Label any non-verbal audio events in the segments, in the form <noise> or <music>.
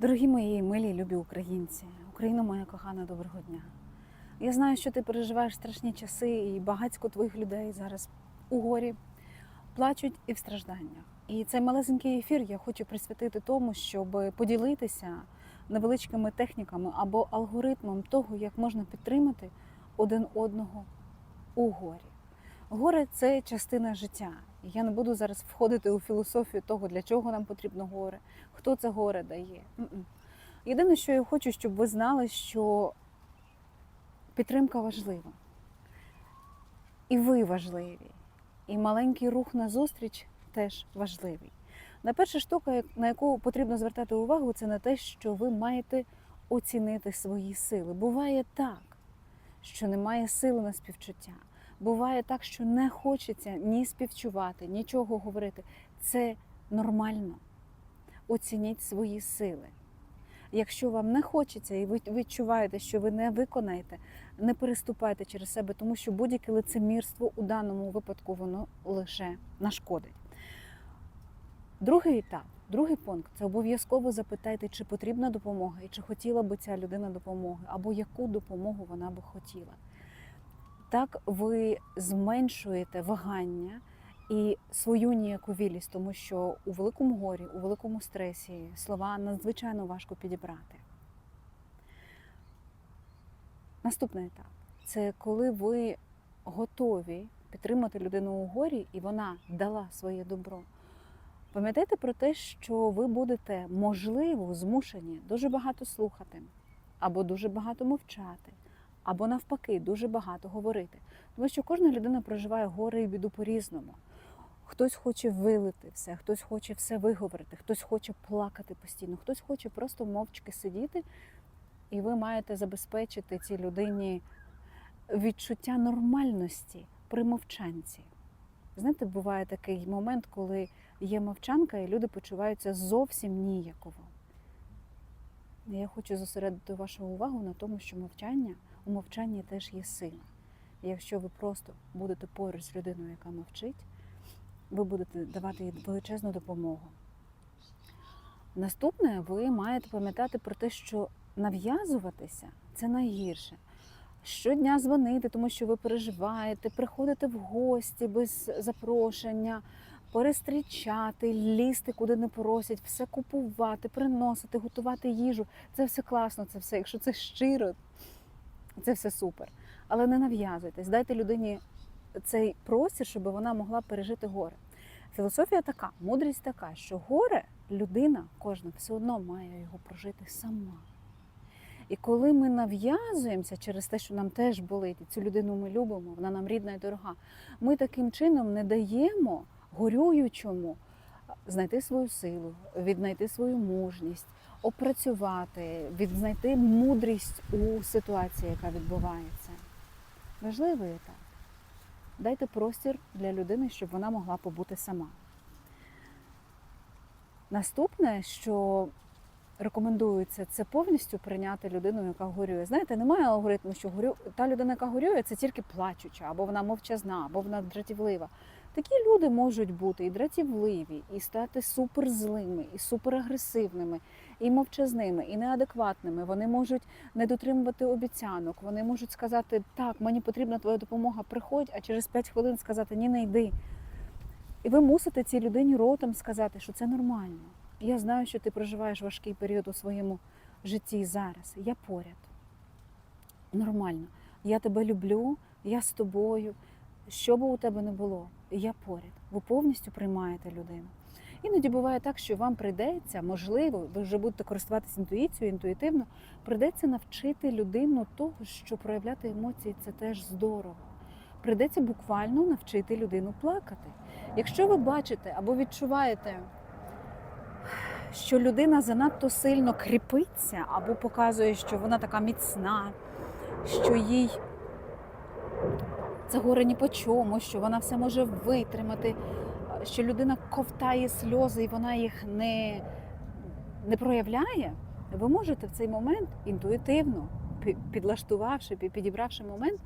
Дорогі мої милі любі українці, Україна моя кохана, доброго дня. Я знаю, що ти переживаєш страшні часи, і багатько твоїх людей зараз у горі плачуть і в стражданнях. І цей малесенький ефір я хочу присвятити тому, щоб поділитися невеличкими техніками або алгоритмом того, як можна підтримати один одного у горі. Горе це частина життя. Я не буду зараз входити у філософію того, для чого нам потрібно горе, хто це горе дає. Єдине, що я хочу, щоб ви знали, що підтримка важлива. І ви важливі. І маленький рух назустріч теж важливий. Найперша штука, на яку потрібно звертати увагу, це на те, що ви маєте оцінити свої сили. Буває так, що немає сили на співчуття. Буває так, що не хочеться ні співчувати, нічого говорити. Це нормально. Оцініть свої сили. Якщо вам не хочеться і ви відчуваєте, що ви не виконаєте, не переступайте через себе, тому що будь-яке лицемірство у даному випадку воно лише нашкодить. Другий етап, другий пункт це обов'язково запитайте, чи потрібна допомога і чи хотіла би ця людина допомоги, або яку допомогу вона би хотіла. Так ви зменшуєте вагання і свою ніяковілість, тому що у великому горі, у великому стресі слова надзвичайно важко підібрати. Наступний етап це коли ви готові підтримати людину у горі, і вона дала своє добро. Пам'ятайте про те, що ви будете, можливо, змушені дуже багато слухати, або дуже багато мовчати, або навпаки, дуже багато говорити. Тому що кожна людина проживає горе і біду по-різному. Хтось хоче вилити все, хтось хоче все виговорити, хтось хоче плакати постійно, хтось хоче просто мовчки сидіти, і ви маєте забезпечити цій людині відчуття нормальності при мовчанці. Знаєте, буває такий момент, коли є мовчанка, і люди почуваються зовсім ніяково. Я хочу зосередити вашу увагу на тому, що мовчання у мовчанні теж є сила. Якщо ви просто будете поруч з людиною, яка мовчить, ви будете давати їй величезну допомогу. Наступне, ви маєте пам'ятати про те, що нав'язуватися це найгірше. Щодня дзвонити, тому що ви переживаєте, приходити в гості без запрошення, перестрічати, лізти, куди не просять, все купувати, приносити, готувати їжу. Це все класно, це все. Якщо це щиро, це все супер. Але не нав'язуйтесь, дайте людині цей простір, щоб вона могла пережити горе. Філософія така, мудрість така, що горе людина, кожна все одно має його прожити сама. І коли ми нав'язуємося через те, що нам теж болить, і цю людину ми любимо, вона нам рідна і дорога, ми таким чином не даємо горюючому знайти свою силу, віднайти свою мужність, опрацювати, відзнайти мудрість у ситуації, яка відбувається. Важливий етап. Дайте простір для людини, щоб вона могла побути сама. Наступне, що рекомендується, це повністю прийняти людину, яка горює. Знаєте, немає алгоритму, що горю... та людина, яка горює, це тільки плачуча, або вона мовчазна, або вона дратівлива. Такі люди можуть бути і дратівливі, і стати суперзлими, і суперагресивними, і мовчазними, і неадекватними. Вони можуть не дотримувати обіцянок. Вони можуть сказати, так, мені потрібна твоя допомога, приходь, а через 5 хвилин сказати Ні, не йди. І ви мусите цій людині ротом сказати, що це нормально. Я знаю, що ти проживаєш важкий період у своєму житті зараз. Я поряд. Нормально. Я тебе люблю, я з тобою. Що би у тебе не було, я поряд. Ви повністю приймаєте людину. Іноді буває так, що вам прийдеться, можливо, ви вже будете користуватися інтуїцією, інтуїтивно, прийдеться навчити людину того, що проявляти емоції це теж здорово. Прийдеться буквально навчити людину плакати. Якщо ви бачите або відчуваєте, що людина занадто сильно кріпиться, або показує, що вона така міцна, що їй це горе ні по чому, що вона все може витримати, що людина ковтає сльози і вона їх не, не проявляє, ви можете в цей момент інтуїтивно, підлаштувавши, підібравши момент,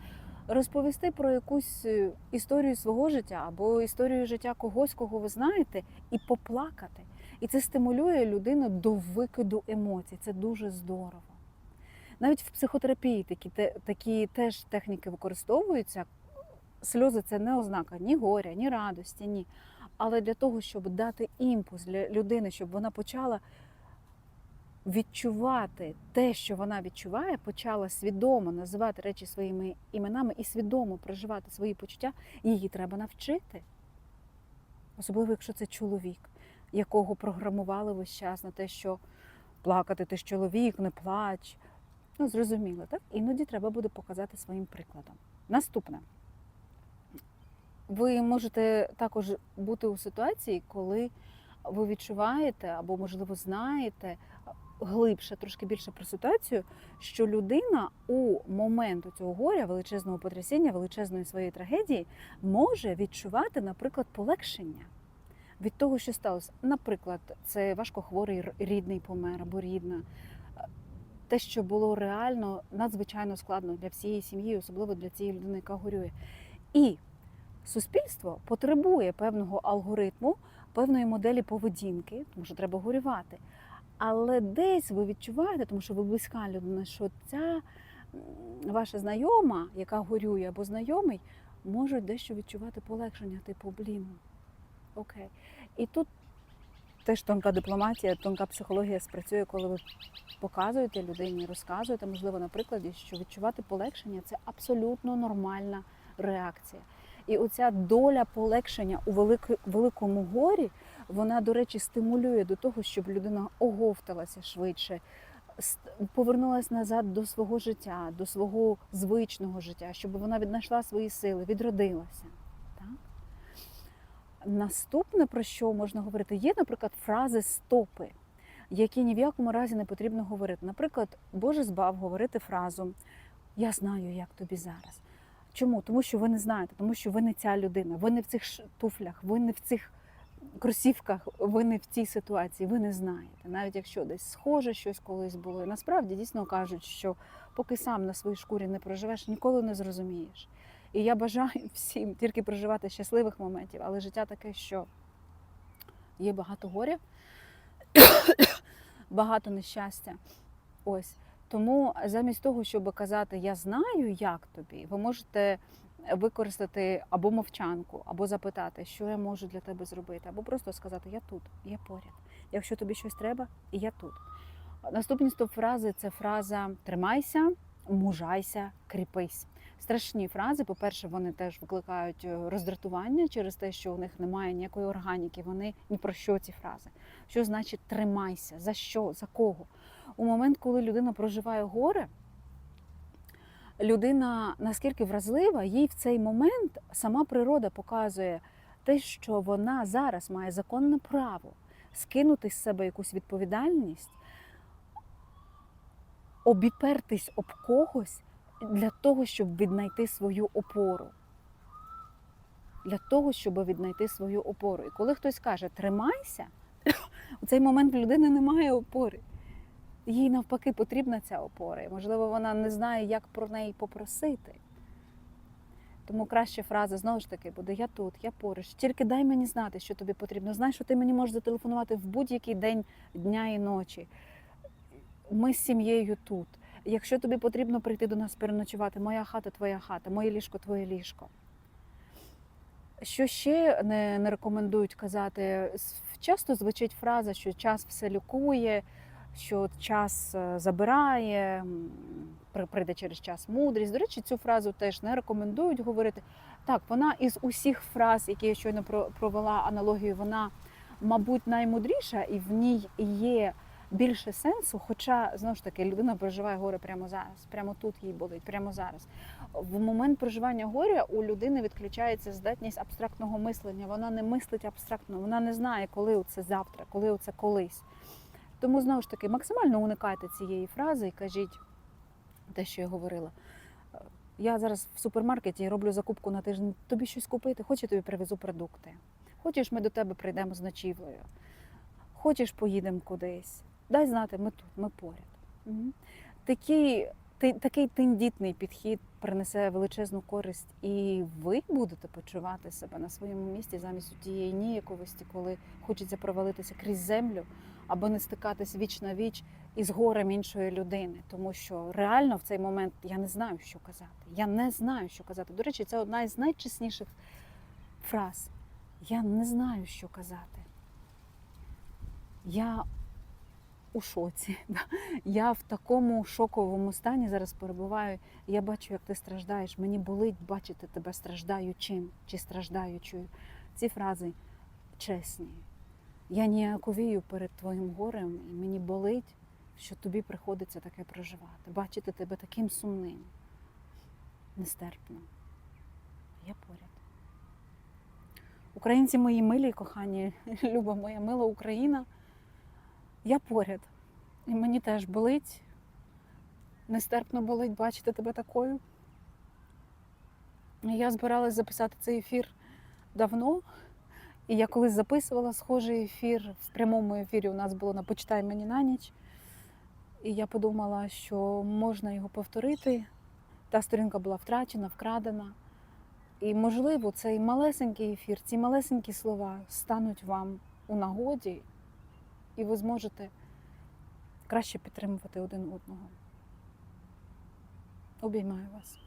розповісти про якусь е, історію свого життя або історію життя когось, кого ви знаєте, і поплакати. І це стимулює людину до викиду емоцій. Це дуже здорово. Навіть в психотерапії такі, такі теж техніки використовуються. Сльози це не ознака ні горя, ні радості, ні. Але для того, щоб дати імпульс для людини, щоб вона почала відчувати те, що вона відчуває, почала свідомо називати речі своїми іменами і свідомо проживати свої почуття, її треба навчити. Особливо, якщо це чоловік, якого програмували весь час на те, що плакати ти ж чоловік, не плач. Ну, зрозуміло, так? Іноді треба буде показати своїм прикладом. Наступне. Ви можете також бути у ситуації, коли ви відчуваєте або, можливо, знаєте глибше, трошки більше про ситуацію, що людина у момент цього горя, величезного потрясіння, величезної своєї трагедії може відчувати, наприклад, полегшення від того, що сталося. Наприклад, це важкохворий рідний помер або рідна. Те, що було реально надзвичайно складно для всієї сім'ї, особливо для цієї людини, яка горює. І суспільство потребує певного алгоритму, певної моделі поведінки, тому що треба горювати. Але десь ви відчуваєте, тому що ви близька людина, що ця ваша знайома, яка горює, або знайомий, можуть дещо відчувати полегшення, типу, блін, окей. І тут теж тонка дипломатія, тонка психологія спрацює, коли ви показуєте людині, розказуєте, можливо, на прикладі, що відчувати полегшення це абсолютно нормальна реакція. І оця доля полегшення у великому горі, вона, до речі, стимулює до того, щоб людина оговталася швидше, повернулася назад до свого життя, до свого звичного життя, щоб вона віднайшла свої сили, відродилася. Наступне, про що можна говорити, є, наприклад, фрази стопи, які ні в якому разі не потрібно говорити. Наприклад, Боже збав говорити фразу Я знаю, як тобі зараз. Чому? Тому що ви не знаєте, тому що ви не ця людина, ви не в цих туфлях, ви не в цих кросівках, ви не в цій ситуації, ви не знаєте. Навіть якщо десь схоже щось колись було. І насправді дійсно кажуть, що поки сам на своїй шкурі не проживеш, ніколи не зрозумієш. І я бажаю <laughs> всім тільки проживати щасливих моментів, але життя таке, що є багато горя, <coughs> багато нещастя. Ось. Тому замість того, щоб казати Я знаю, як тобі, ви можете використати або мовчанку, або запитати, що я можу для тебе зробити, або просто сказати Я тут, я поряд. Якщо тобі щось треба, я тут. Наступні стоп-фрази це фраза Тримайся, мужайся, кріпись. Страшні фрази. По-перше, вони теж викликають е, роздратування через те, що у них немає ніякої органіки. Вони ні про що ці фрази. Що значить тримайся? За що? За кого? У момент, коли людина проживає горе, людина наскільки вразлива, їй в цей момент сама природа показує те, що вона зараз має законне право скинути з себе якусь відповідальність, обіпертись об когось для того, щоб віднайти свою опору. Для того, щоб віднайти свою опору. І коли хтось каже тримайся, <coughs> у цей момент в людини немає опори. Їй навпаки потрібна ця опора. І, можливо, вона не знає, як про неї попросити. Тому краща фраза знову ж таки буде Я тут, я поруч. Тільки дай мені знати, що тобі потрібно. Знай, що ти мені можеш зателефонувати в будь-який день дня і ночі. Ми з сім'єю тут. Якщо тобі потрібно прийти до нас переночувати, моя хата твоя хата, моє ліжко твоє ліжко. Що ще не, не рекомендують казати? Часто звучить фраза, що час все лікує, що час е, забирає, прийде через час мудрість. До речі, цю фразу теж не рекомендують говорити. Так, вона із усіх фраз, які я щойно про- провела аналогію, вона, мабуть, наймудріша, і в ній є більше сенсу. Хоча, знову ж таки, людина проживає горе прямо зараз, прямо тут їй болить, прямо зараз. В момент проживання горя у людини відключається здатність абстрактного мислення. Вона не мислить абстрактно, вона не знає, коли це завтра, коли це колись. Тому знову ж таки максимально уникайте цієї фрази і кажіть те, що я говорила. Е, Я зараз в супермаркеті роблю закупку на тиждень. Тобі щось купити, хочеш, тобі привезу продукти. Хочеш, ми до тебе прийдемо з ночівлею. Хочеш, поїдемо кудись. Дай знати, ми тут, ми поряд. Мгм. Такі ти- такий тендітний підхід принесе величезну користь, і ви будете почувати себе на своєму місці замість тієї ніяковості, коли хочеться провалитися крізь землю або не стикатись віч на віч із горем іншої людини. Тому що реально в цей момент я не знаю, що казати. Я не знаю, що казати. До речі, це одна із найчесніших фраз. Я не знаю, що казати. Я у шоці. <laughs> Я в такому шоковому стані зараз перебуваю. Я бачу, як ти страждаєш. Мені болить бачити тебе страждаючим чи страждаючою. Ці фрази чесні. Я ніяковію перед твоїм горем, і мені болить, що тобі приходиться таке проживати. Бачити тебе таким сумним, нестерпно. Я поряд. Українці мої милі, кохані, <laughs> люба моя мила Україна. Я поряд. І мені теж болить. Нестерпно болить бачити тебе такою. Я збиралась записати цей ефір давно. І я колись записувала схожий ефір. В прямому ефірі у нас було на Почитай мені на ніч. І я подумала, що можна його повторити. Та сторінка була втрачена, вкрадена. І, можливо, цей малесенький ефір, ці малесенькі слова стануть вам у нагоді, і ви зможете краще підтримувати один одного. Обіймаю вас.